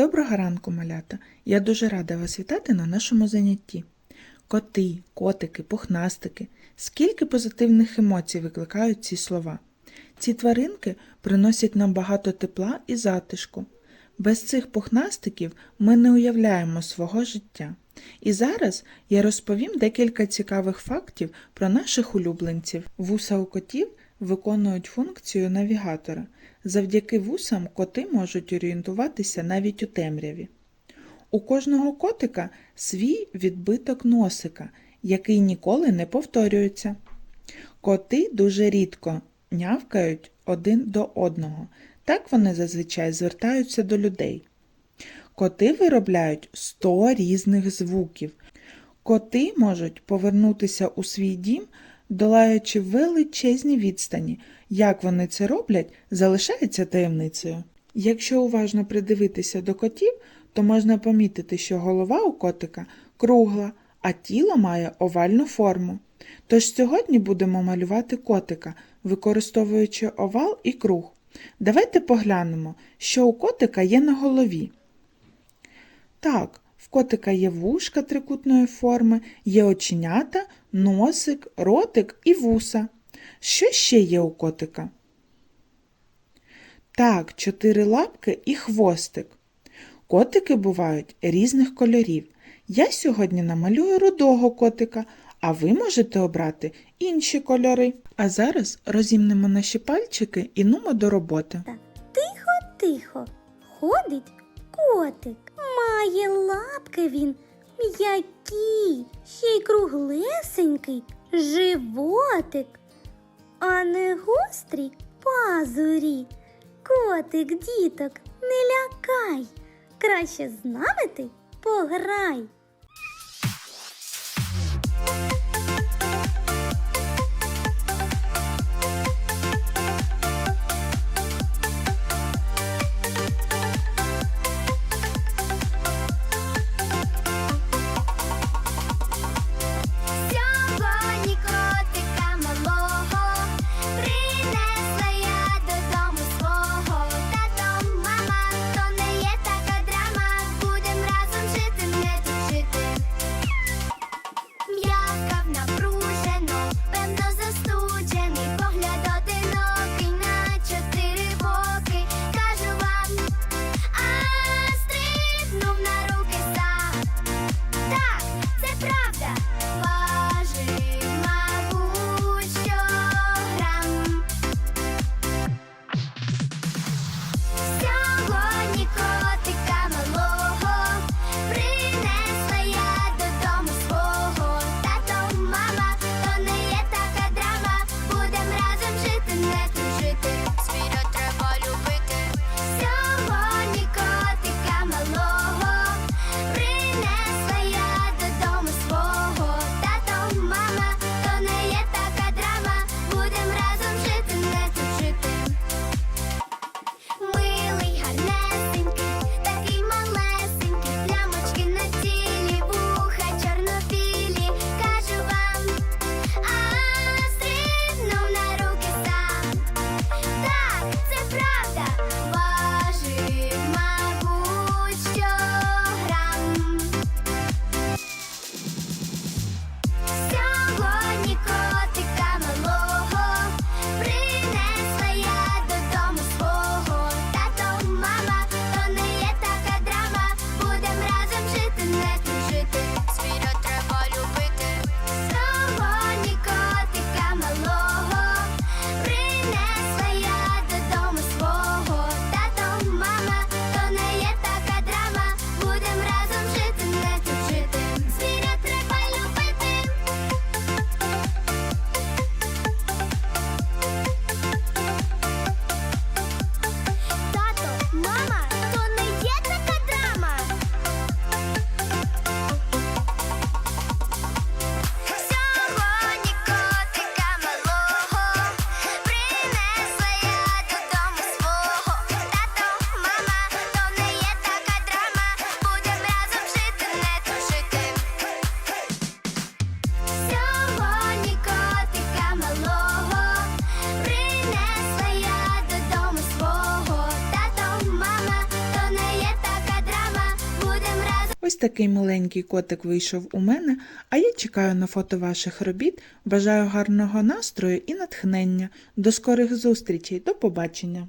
Доброго ранку, малята! Я дуже рада вас вітати на нашому занятті. Коти, котики, пухнастики. Скільки позитивних емоцій викликають ці слова. Ці тваринки приносять нам багато тепла і затишку. Без цих пухнастиків ми не уявляємо свого життя. І зараз я розповім декілька цікавих фактів про наших улюбленців. Вуса у котів виконують функцію навігатора. Завдяки вусам коти можуть орієнтуватися навіть у темряві. У кожного котика свій відбиток носика, який ніколи не повторюється. Коти дуже рідко нявкають один до одного. Так вони зазвичай звертаються до людей. Коти виробляють 100 різних звуків. Коти можуть повернутися у свій дім, долаючи величезні відстані. Як вони це роблять, залишається таємницею. Якщо уважно придивитися до котів, то можна помітити, що голова у котика кругла, а тіло має овальну форму. Тож сьогодні будемо малювати котика, використовуючи овал і круг. Давайте поглянемо, що у котика є на голові. Так, котика є вушка трикутної форми, є оченята, носик, ротик і вуса. Що ще є у котика? Так, чотири лапки і хвостик. Котики бувають різних кольорів. Я сьогодні намалюю рудого котика, а ви можете обрати інші кольори. А зараз розімнемо наші пальчики і нумо до роботи. Тихо-тихо ходить котик. Має лапки він м'який, ще й круглесенький, животик, а не гострі пазурі. Котик, діток, не лякай. Краще з нами ти пограй. Такий маленький котик вийшов у мене, а я чекаю на фото ваших робіт. Бажаю гарного настрою і натхнення. До скорих зустрічей, до побачення!